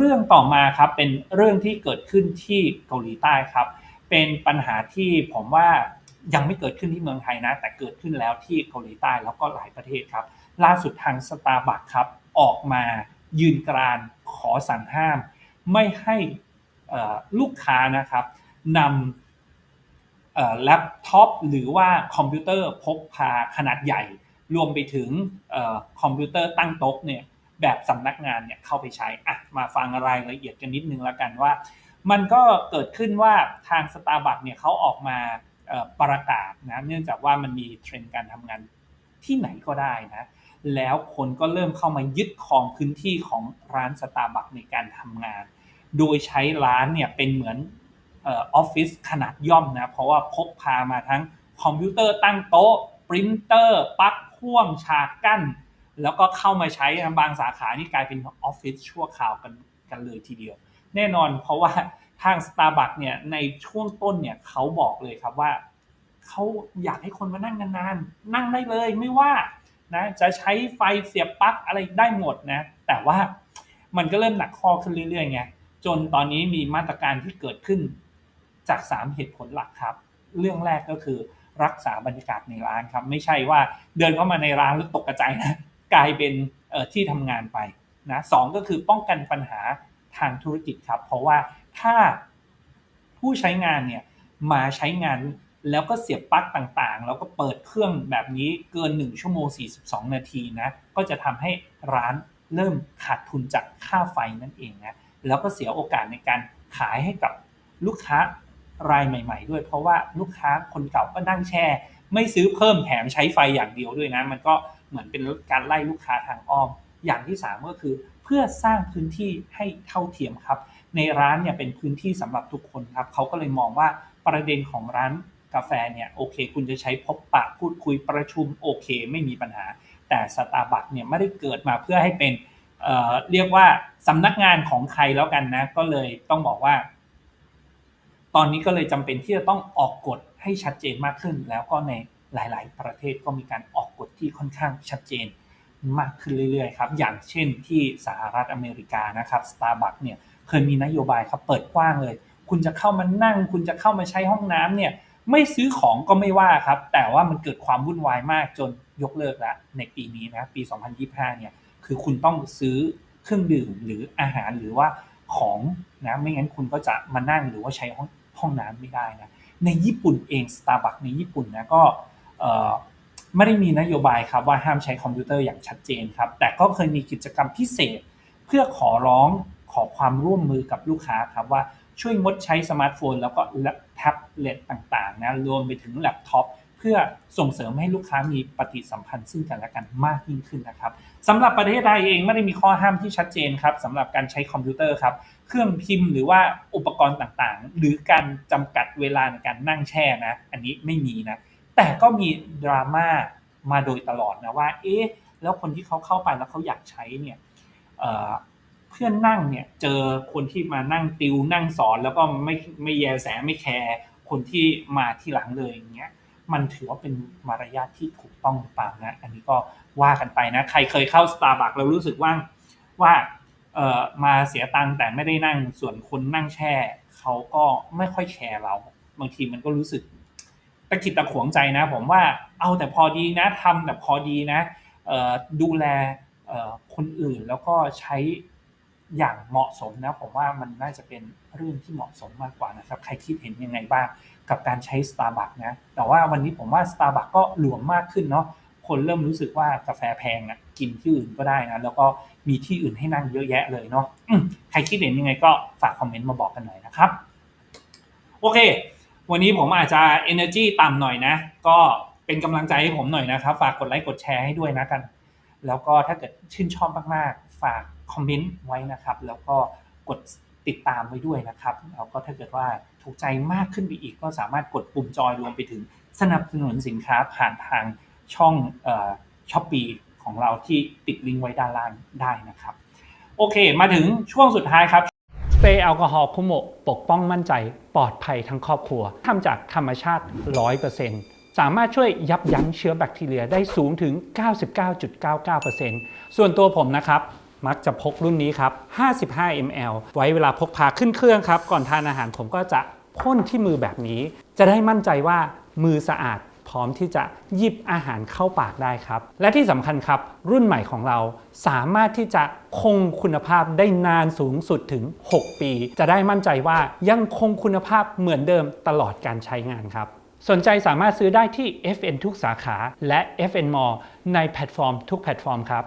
เรื่องต่อมาครับเป็นเรื่องที่เกิดขึ้นที่เกาหลีใต้ครับ เป็นปัญหาที่ผมว่ายังไม่เกิดขึ้นที่เมืองไทยนะ แต่เกิดขึ้นแล้วที่เกาหลีใต้แล้วก็หลายประเทศครับ ล่าสุดทางสตาร์บัคครับออกมายืนกรานขอสั่งห้าม ไม่ให้ลูกค้านะครับนำแล็ปท็อปหรือว่าคอมพิวเตอร์พกพาขนาดใหญ่ รวมไปถึงออคอมพิวเตอร์ตั้งโต๊ะเนี่ย แบบสำนักงานเนี่ยเข้าไปใช้อะมาฟังรายละเอียดกันนิดนึงแล้วกันว่า มันก็เกิดขึ้นว่าทางสตาร์บัคเนี่ยเขาออกมาประกาศนะเนื่องจากว่ามันมีเทรนด์การทำงานที่ไหนก็ได้นะแล้วคนก็เริ่มเข้ามายึดครองพื้นที่ของร้านสตาร์บัคในการทำงาน โดยใช้ร้านเนี่ยเป็นเหมือนออฟฟิศขนาดย่อมนะ เพราะว่าพกพามาทั้งคอมพิวเตอร์ตั้งโต๊ะ ปรินเตอร์ปลั๊กพ่วงฉากกั้น แล้วก็เข้ามาใช้บางสาขานี่กลายเป็นออฟฟิศชั่วคราวกันกันเลยทีเดียว แน่นอนเพราะว่าทาง Starbucks เนี่ยในช่วงต้นเนี่ยเขาบอกเลยครับว่าเขาอยากให้คนมานั่งนานๆ นั่งได้เลยไม่ว่านะจะใช้ไฟเสียบปลั๊กอะไรได้หมดนะ แต่ว่ามันก็เริ่มหนักข้อขึ้นเรื่อยๆไงจนตอนนี้มีมาตรการที่เกิดขึ้นจาก 3 เหตุผลหลักครับ เรื่องแรกก็คือรักษาบรรยากาศในร้านครับ ไม่ใช่ว่าเดินเข้ามาในร้านแล้วตกกระจายนะ กลายเป็นที่ทำงานไปนะสองก็คือป้องกันปัญหาทางธุรกิจครับ เพราะว่าถ้าผู้ใช้งานเนี่ยมาใช้งานแล้วก็เสียบปลั๊กต่างๆ แล้วก็เปิดเครื่องแบบนี้เกิน 1 ชั่วโมง 42 นาทีนะก็จะทำให้ร้านเริ่มขาดทุนจากค่าไฟนั่นเองนะแล้วก็เสียโอกาสในการขายให้กับลูกค้ารายใหม่ ๆ ด้วยเพราะว่าลูกค้าคนเก่าก็นั่งแช่ ไม่ซื้อเพิ่มแถมใช้ไฟอย่างเดียวด้วยนะ มันก็ เหมือนเป็นการไล่ลูกค้าทางอ้อม อย่างที่ 3 ก็คือ เพื่อสร้างพื้นที่ให้เท่าเทียมครับ ในร้านเนี่ยเป็นพื้นที่สำหรับทุกคนครับเขาก็เลยมองว่าประเด็นของร้านกาแฟเนี่ยโอเค คุณจะใช้พบปะพูดคุยประชุมโอเค ไม่มีปัญหา แต่สตาร์บัคเนี่ยไม่ได้เกิดมาเพื่อให้เป็นเเรียกว่าสำนักงานของใครแล้วกันนะ ก็เลยต้องบอกว่า ตอนนี้ก็เลยจำเป็นที่จะต้องออกกฎให้ชัดเจนมากขึ้น แล้วก็ใน หลาย ๆ ประเทศก็มีการออกกฎที่ค่อนข้างชัดเจนมากขึ้นเรื่อย ๆ ครับ อย่างเช่นที่สหรัฐอเมริกานะครับ Starbucks เนี่ยเคยมีนโยบายครับเปิดกว้างเลย คุณจะเข้ามานั่ง คุณจะเข้ามาใช้ห้องน้ำเนี่ยไม่ซื้อของก็ไม่ว่าครับ แต่ว่ามันเกิดความวุ่นวายมากจนยกเลิกแล้วในปีนี้นะปี 2025 เนี่ยคือคุณต้องซื้อเครื่องดื่มหรืออาหารหรือว่าของนะไม่งั้นคุณก็จะมานั่งหรือว่าใช้ห้องห้องน้ำไม่ได้นะในญี่ปุ่นเอง Starbucks ในญี่ปุ่นนะก็ ไม่ได้มีนโยบายครับว่าห้ามใช้คอมพิวเตอร์อย่างชัดเจนครับ แต่ก็เคยมีกิจกรรมพิเศษ เพื่อขอร้องขอความร่วมมือกับลูกค้าครับว่าช่วยงดใช้สมาร์ทโฟน แล้วก็แท็บเล็ตต่างๆนะรวมไปถึงแล็ปท็อปเพื่อส่งเสริมให้ลูกค้ามีปฏิสัมพันธ์ซึ่งกันและกันมากยิ่งขึ้นนะครับสำหรับประเทศไทยเองไม่ได้มีข้อห้ามที่ชัดเจนครับสำหรับการใช้คอมพิวเตอร์ครับเครื่องพิมพ์หรือว่าอุปกรณ์ต่างๆ หรือการจำกัดเวลาในการนั่งแช่นะ อันนี้ไม่มีนะ แต่ก็มีดราม่ามาโดยตลอดนะว่า เอ๊ะ แล้วคนที่เขาเข้าไปแล้วเขาอยากใช้เนี่ยเพื่อนนั่งเนี่ยเจอคนที่มานั่งติวนั่งสอนแล้วก็ไม่ไม่แยแสไม่แคร์คนที่มาที่หลังเลยอย่างเงี้ยมันถือว่าเป็นมารยาทที่ถูกต้องหรือเปล่านะ อันนี้ก็ว่ากันไปนะ ใครเคยเข้า Starbucks เรารู้สึกว่าว่าเออมาเสียตังค์แต่ไม่ได้นั่งส่วนคนนั่งแช่เขาก็ไม่ค่อยแคร์เรา บางทีมันก็รู้สึก ตะกิดตะขวงใจนะ ผมว่าเอาแต่พอดีนะทำแต่พอดีนะดูแลคนอื่นแล้วก็ใช้อย่างเหมาะสมนะผมว่ามันน่าจะเป็นเรื่องที่เหมาะสมมากกว่านะครับ ใครคิดเห็นยังไงบ้างกับการใช้ Starbucks นะ แต่ว่าวันนี้ผมว่า Starbucks ก็หลวมมากขึ้นเนาะคนเริ่มรู้สึกว่ากาแฟแพงอะกินที่อื่นก็ได้นะ แล้วก็มีที่อื่นให้นั่งเยอะแยะเลยเนาะใครคิดเห็นยังไงก็ฝากคอมเมนต์มาบอกกันหน่อยนะครับ โอเค วันนี้ผมอาจจะ energy ต่ำหน่อยนะ ก็เป็นกำลังใจให้ผมหน่อยนะครับ ฝากกดไลค์กดแชร์ให้ด้วยนะกัน แล้วก็ถ้าเกิดชื่นชอบมากๆ ฝากคอมเมนต์ไว้นะครับ แล้วก็กดติดตามไว้ด้วยนะครับ แล้วก็ถ้าเกิดว่าถูกใจมากขึ้นไปอีก ก็สามารถกดปุ่มจอยรวมไปถึงสนับสนุนสินค้าผ่านทางช่องช้อปปีของเราที่ติดลิงก์ไว้ด้านล่างได้นะครับ โอเค มาถึงช่วงสุดท้ายครับ เปรย์แอลกอฮอล์คุโมะปกป้องมั่นใจปลอดภัยทั้งครอบครัวทำจากธรรมชาติ 100%สามารถช่วยยับยั้งเชื้อแบคทีเรียได้สูงถึง 99.99%ส่วนตัวผมนะครับมักจะพกรุ่นนี้ครับ 55 ml ไว้เวลาพกพาขึ้นเครื่องครับ ก่อนทานอาหารผมก็จะพ่นที่มือแบบนี้ จะได้มั่นใจว่ามือสะอาด พร้อมที่จะหยิบอาหารเข้าปากได้ครับ และที่สำคัญครับ รุ่นใหม่ของเราสามารถที่จะคงคุณภาพได้นานสูงสุดถึง 6 ปี จะได้มั่นใจว่ายังคงคุณภาพเหมือนเดิมตลอดการใช้งานครับ สนใจสามารถซื้อได้ที่ FN ทุกสาขาและ FN Mall ในแพลตฟอร์มทุกแพลตฟอร์มครับ